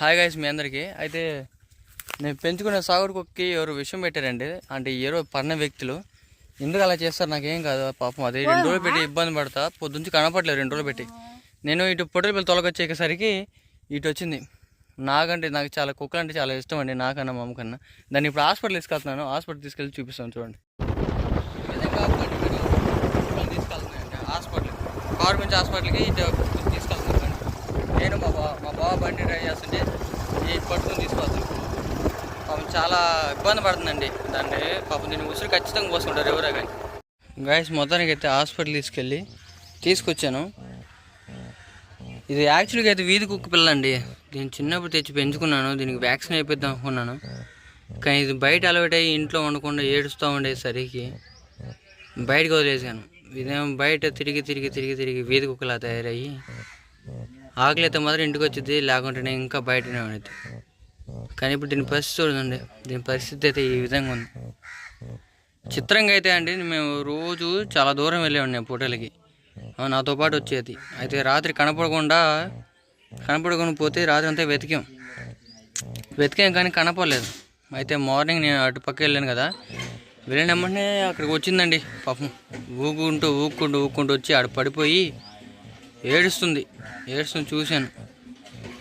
Hi guys మీ అందరికీ. అయితే నేను పెంచుకునే సాగుడు కుక్కకి ఎవరు విషయం పెట్టారండి అంటే ఎవరో పడిన వ్యక్తులు ఎందుకు అలా చేస్తారు నాకేం కాదు పాపం అది రెండు రోజులు పెట్టి ఇబ్బంది పడతా పొద్దుంచి కనపడలేదు రెండు రోజులు పెట్టి. నేను ఇటు పొట్టలు పిల్లలు తొలగొచ్చేసరికి ఇటు వచ్చింది. నాకంటే నాకు చాలా కుక్కలు అంటే చాలా ఇష్టం అండి నాకన్నా మా అమ్మకన్నా దాన్ని ఇప్పుడు హాస్పిటల్ తీసుకెళ్తున్నాను హాస్పిటల్ తీసుకెళ్ళి చూపిస్తాను చూడండి. ఈ హాస్పిటల్ గవర్నమెంట్ హాస్పిటల్కి ఇటు తీసుకెళ్తున్నాను. నేను మా బా మా బావ బండి డ్రైవ్ చేస్తుంటే ఈ పట్టుకుని తీసుకొస్తాను పాపం చాలా ఇబ్బంది పడుతుందండి. దాన్ని పాపం దీన్ని ఉసురు ఖచ్చితంగా పోసుకుంటారు ఎవరో కానీ. గాయస్ మొత్తానికి అయితే హాస్పిటల్ తీసుకెళ్ళి తీసుకొచ్చాను. ఇది యాక్చువల్గా అయితే వీధి కుక్క పిల్ల అండి దీన్ని చిన్నప్పుడు తెచ్చి పెంచుకున్నాను. దీనికి వ్యాక్సిన్ అయిపోద్దాం అనుకున్నాను. కానీ ఇది బయట అలవాటు అయ్యి ఇంట్లో ఉండకుండా ఏడుస్తూ ఉండేసరికి బయటకు వదిలేసాను ఇదేమో బయట తిరిగి తిరిగి తిరిగి తిరిగి వీధి కుక్కలా తయారయ్యి ఆకలి అయితే మాత్రం ఇంటికి వచ్చింది లేకుంటేనే ఇంకా బయటనే ఉండేది కానీ ఇప్పుడు దీని పరిస్థితి చూడండి దీని పరిస్థితి అయితే ఈ విధంగా ఉంది. చిత్రంగా అయితే అండి మేము రోజు చాలా దూరం వెళ్ళేవాడిని ఫోటోలకి పూటలకి నాతో పాటు వచ్చేది. అయితే రాత్రి కనపడకుండా కనపడకుండా పోతే రాత్రి అంతా వెతికాం. వెతికాం కానీ కనపడలేదు. అయితే మార్నింగ్ నేను అటు పక్క వెళ్ళాను కదా వెళ్ళిన వెంటనే అక్కడికి వచ్చిందండి పాపం. ఊగుకుంటూ ఊక్కుంటూ ఊక్కుంటూ వచ్చి ఆడ పడిపోయి ఏడుస్తుంది. ఏడుస్తుంది చూశాను.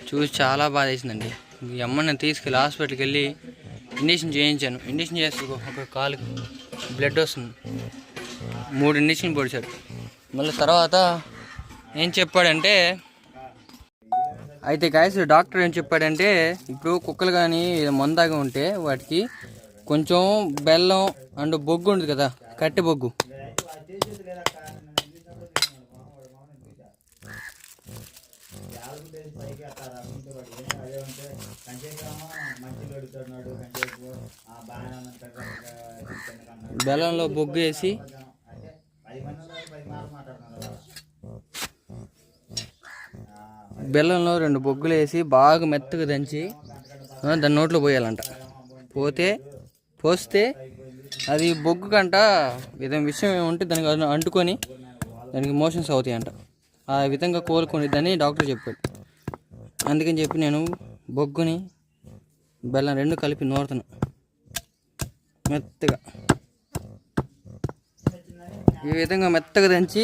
చూసి చాలా బాధ వేసిందండి ఈ అమ్మని తీసుకెళ్ళి హాస్పిటల్కి వెళ్ళి ఇంజక్షన్ చేయించాను. ఇంజక్షన్ చేస్తే ఒక కాలుకి బ్లడ్ వస్తుంది. మూడు ఇంజక్షన్ పొడిచాడు. మళ్ళీ తర్వాత ఏం చెప్పాడంటే అయితే గాయస్ డాక్టర్ ఏం చెప్పాడంటే ఇప్పుడు కుక్కలు కానీ మందాగా ఉంటే వాటికి కొంచెం బెల్లం అండ్ బొగ్గు ఉంటుంది కదా కట్టె బొగ్గు. బెల్లంలో బొగ్గు వేసి బెల్లంలో రెండు బొగ్గులు వేసి బాగా మెత్తగా దంచి దాని నోట్లో పోయాలంట. పోతే పోస్తే అది బొగ్గు కంట ఏదైనా విషయం ఏముంటే దానికి అంటుకొని దానికి మోషన్స్ అవుతాయంట. ఆ విధంగా కోలుకునేదని డాక్టర్ చెప్పాడు. అందుకని చెప్పి నేను బొగ్గుని బెల్లం రెండు కలిపి నూరుతాను మెత్తగా. ఈ విధంగా మెత్తగా దంచి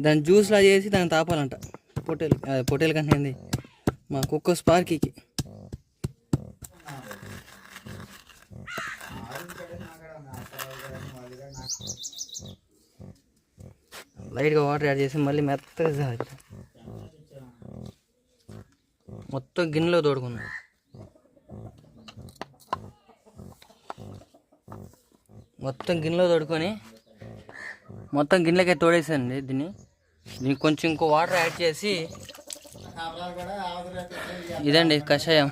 దాన్ని జ్యూస్లా చేసి దాన్ని తాపాలంట. పొట్టేలు అదే పొట్టేలు కంటే ఏంది? మా కుక్క స్పార్కీకి. లైట్గా వాటర్ యాడ్ చేసి మళ్ళీ మెత్తగా మొత్తం గిన్నెలో తోడుకున్నాడు. మొత్తం గిన్నెలో తోడుకొని మొత్తం గిన్నెలకే తోడేసానండి దీన్ని. దీనికి కొంచెం ఇంకో వాటర్ యాడ్ చేసి ఇదండి కషాయం.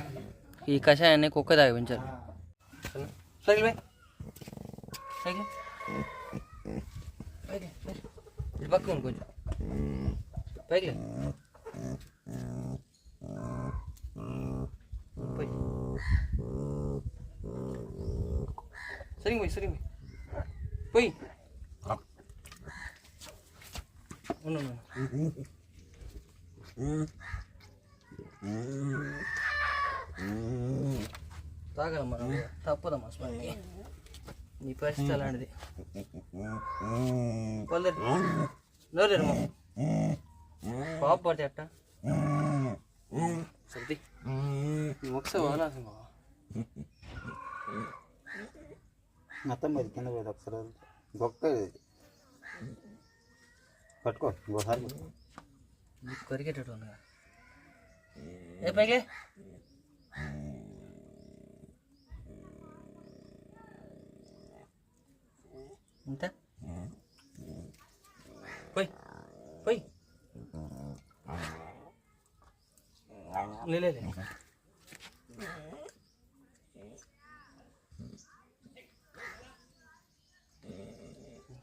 ఈ కషాయాన్ని కుక్క తాగించాలి సైకిల్ సైకిల్. పైకి పక్క కొంచెం. పైకి. సరిగ్గా పోయి సరిగ్గా పోయి పోయి ఉండు, ఉండు. తాగలమ్మా నువ్వు. తప్పదమ్మా స్వామి నీ పరిస్థితి అలాంటిది పల్లెరు నోరేరమ్మా పాప పడితే అట్ట సర్ది నువ్వు ఒకసారి వదలాల్సింది బావ మొత్తం మీద కింద పోయేది ఒకసారి గొప్ప ఇది పట్టుకో ఇంకోసారి పట్టుకో. నీకు కొరికేటట్టు ఉందిగా ఏ పైకి ఇంత పోయి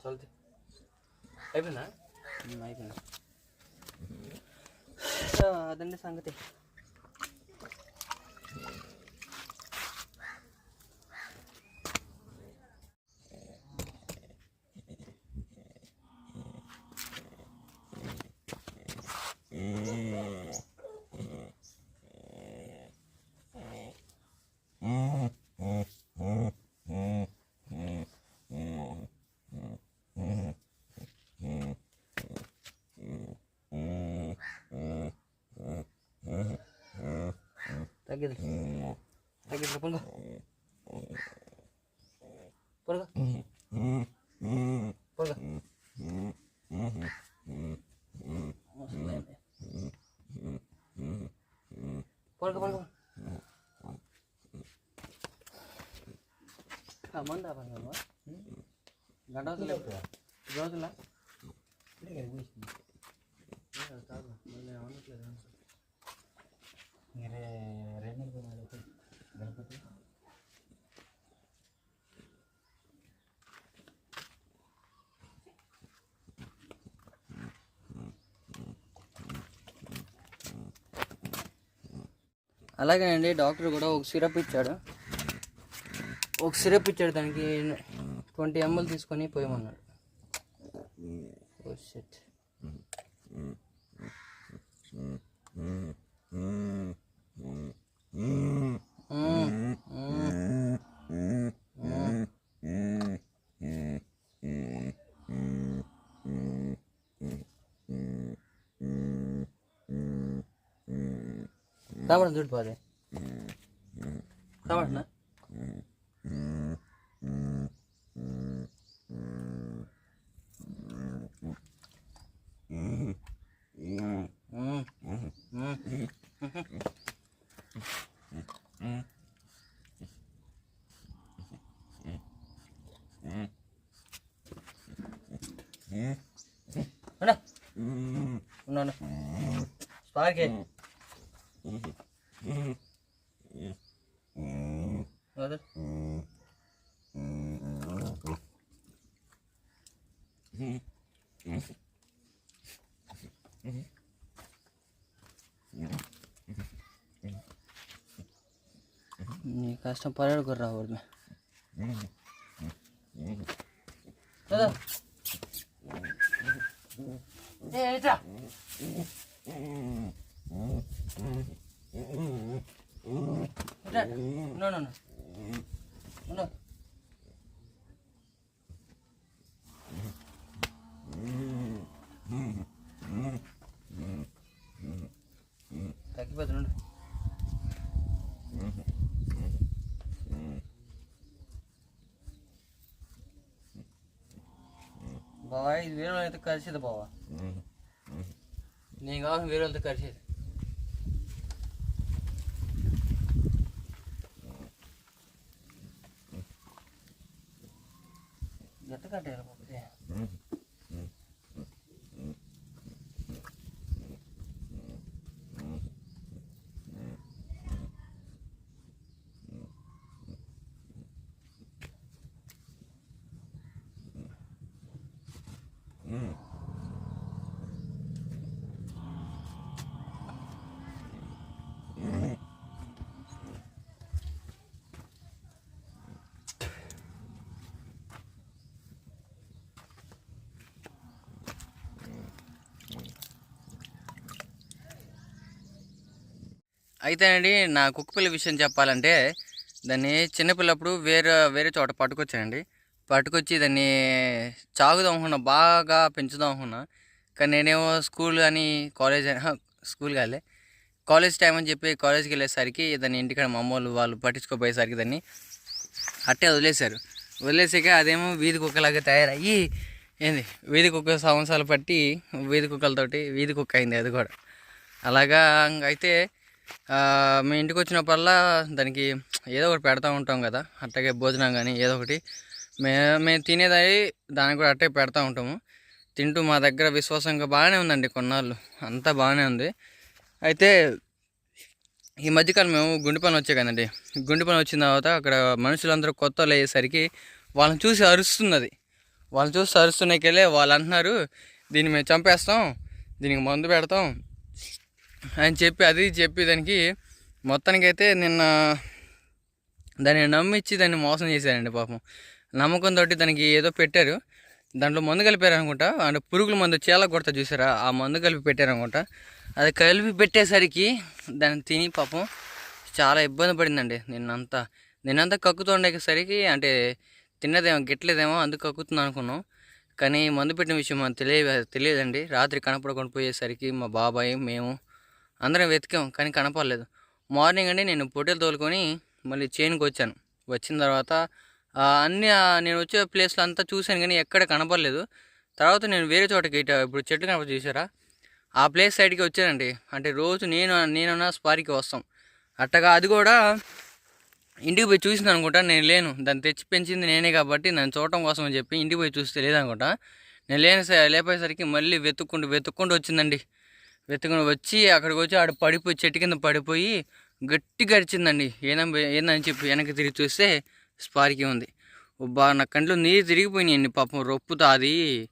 చల్తే అయిపోయిందా ఉమ్, అయిపోయింది అదండి సంగతి తగ్గిదు తగ్గిదు పొంగ పొరగ పొరగ పొరగ పొరగ మంద గంట అవుతుంది రోజులా అలాగేనండి డాక్టర్ కూడా ఒక సిరప్ ఇచ్చాడు. ఒక సిరప్ ఇచ్చాడు దానికి ట్వంటీ ఎంఎల్ తీసుకొని పోయమన్నాడు ఓ షిట్ కాబట్టి చూడు పోదే కాబట్టి ఉన్నాను స్పార్కే వదలు. నీ కష్టం పర్యాడు రాకూడదు కదా ఏ ఇట్రా ఇట్రా నో నో నో నో తగ్గిపోతున్నాడు బావా ఇది వేరే వాళ్ళతో కలిసేది బావా. నేను కావాలి వేరే వాళ్ళతో కలిసేది. ఎట్ట కట్టారు అయితే అండి నా కుక్కపిల్ల విషయం చెప్పాలంటే దాన్ని చిన్నపిల్లప్పుడు వేరే వేరే చోట పట్టుకొచ్చానండి. పట్టుకొచ్చి దాన్ని చాగుదాం అనుకున్నా బాగా పెంచుదాం అనుకున్నా. కానీ నేనేమో స్కూల్ అని కాలేజ్ అని స్కూల్ కాలే కాలేజ్ టైం అని చెప్పి కాలేజ్కి వెళ్ళేసరికి దాన్ని ఇంటికాడ మా అమ్మోళ్ళు వాళ్ళు పట్టించుకోపోయేసరికి దాన్ని అట్టే వదిలేశారు. వదిలేసాక అదేమో వీధి కుక్కలాగా తయారయ్యి ఏంది వీధి కుక్క సంవత్సరాలు పట్టి వీధి కుక్కలతోటి వీధి కుక్క అయింది అది కూడా. అలాగా అయితే మీ ఇంటికి వచ్చినప్పుడల్లా దానికి ఏదో ఒకటి పెడతా ఉంటాం కదా. అట్టగే భోజనం కానీ ఏదో ఒకటి. మే మేము తినేది దానికి కూడా అట్టే పెడతా ఉంటాము. తింటూ మా దగ్గర విశ్వాసంగా బాగానే ఉందండి కొన్నాళ్ళు. అంతా బాగానే ఉంది. అయితే ఈ మధ్యకాలం మేము గుండె పని వచ్చాయి కదండి. గుండె పని వచ్చిన తర్వాత అక్కడ మనుషులందరూ కొత్త అయ్యేసరికి వాళ్ళని చూసి అరుస్తున్నది. వాళ్ళని చూసి అరుస్తున్నాకెళ్ళి వాళ్ళు అంటున్నారు దీన్ని మేము చంపేస్తాం దీనికి మందు పెడతాం అని చెప్పి అది చెప్పి దానికి మొత్తానికైతే నిన్న దాన్ని నమ్మించి దాన్ని మోసం చేశారండి పాపం. నమ్మకంతో దానికి ఏదో పెట్టారు. దాంట్లో మందు కలిపారు అనుకుంటా అంటే పురుగుల మందు చేల కొడతా చూసారా? ఆ మందు కలిపి పెట్టారు అనుకుంటా అది కలిపి పెట్టేసరికి దాన్ని తిని పాపం చాలా ఇబ్బంది పడిందండి. నిన్నంతా నిన్నంతా కక్కుతుండేసరికి అంటే తిన్నదేమో గిట్లేదేమో అందుకు కక్కుతుంది అనుకున్నాం. కానీ మందు పెట్టిన విషయం మనకు తెలియ తెలియదండి. రాత్రి కనపడకుండా పోయేసరికి మా బాబాయ్ మేము అందరం వెతికాం కానీ కనపడలేదు. మార్నింగ్ అండి నేను పొట్టెలు తోలుకొని మళ్ళీ చైన్కి వచ్చాను. వచ్చిన తర్వాత అన్ని నేను వచ్చే ప్లేస్లో అంతా చూశాను కానీ ఎక్కడ కనపడలేదు. తర్వాత నేను వేరే చోటకి ఇటు ఇప్పుడు చెట్లు కనపడి చూసారా ఆ ప్లేస్ సైడ్కి వచ్చానండి. అంటే రోజు నేను నేనున్న స్పారికి వస్తాం. అట్టగా అది కూడా ఇంటికి పోయి చూసింది అనుకుంటా నేను లేను. దాన్ని తెచ్చి పెంచింది నేనే కాబట్టి నన్ను చూడటం కోసం అని చెప్పి ఇంటికి పోయి చూస్తే లేదనుకుంటా. నేను లేని లేపోయేసరికి లేపేసరికి మళ్ళీ వెతుక్కుంటూ వెతుక్కుంటూ వచ్చిందండి. వెతుకుని వచ్చి అక్కడికి వచ్చి ఆడ పడిపోయి చెట్టు కింద పడిపోయి గట్టి అరిచిందండి ఏందని ఏందని చెప్పి వెనక్కి తిరిగి చూస్తే స్పార్కి ఉంది. బా నా కంట్లో నీరు తిరిగిపోయినాయండి పాపం. రొప్పుతా అది.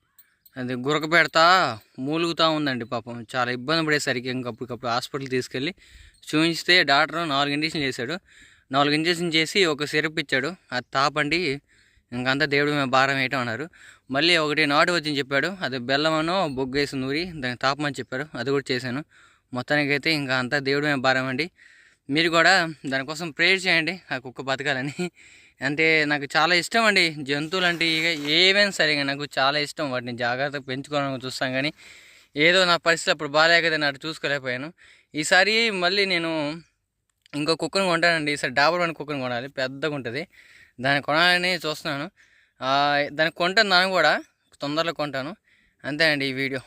అది గురక పెడతా మూలుగుతూ ఉందండి పాపం. చాలా ఇబ్బంది పడేసరికి ఇంకప్పటికప్పుడు హాస్పిటల్ తీసుకెళ్ళి చూపించితే డాక్టర్ నాలుగు ఇంజక్షన్ చేశాడు. నాలుగు ఇంజక్షన్ చేసి ఒక సిరప్ ఇచ్చాడు. అది తాపండి. ఇంకంతా దేవుడి మేము భారం వేయటం అన్నారు. మళ్ళీ ఒకటి నాటు వచ్చింది చెప్పాడు అది బెల్లమనో బొగ్గేసి నూరి దానికి తాపమని చెప్పారు అది కూడా చేశాను. మొత్తానికైతే ఇంకా అంతా దేవుడి మేము భారం అండి. మీరు కూడా దానికోసం ప్రేయర్ చేయండి ఆ కుక్క బతకాలని. అంటే నాకు చాలా ఇష్టం అండి జంతువులు అంటే ఇక ఏవైనా సరే ఇక నాకు చాలా ఇష్టం వాటిని జాగ్రత్తగా పెంచుకోవాలని చూస్తాం కానీ ఏదో నా పరిస్థితి అప్పుడు బాగాలేక నేను అటు చూసుకోలేకపోయాను. ఈసారి మళ్ళీ నేను ఇంకో కుక్కను కొంటానండి ఈసారి డాబర్ వన్ కుక్కను కొనాలి పెద్దగా ఉంటుంది. దాన్ని కొనాలని చూస్తున్నాను. దాన్ని కొంటాను దాన్ని కూడా తొందరలో కొంటాను. అంతేనండి ఈ వీడియో.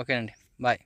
ఓకేనండి. బాయ్.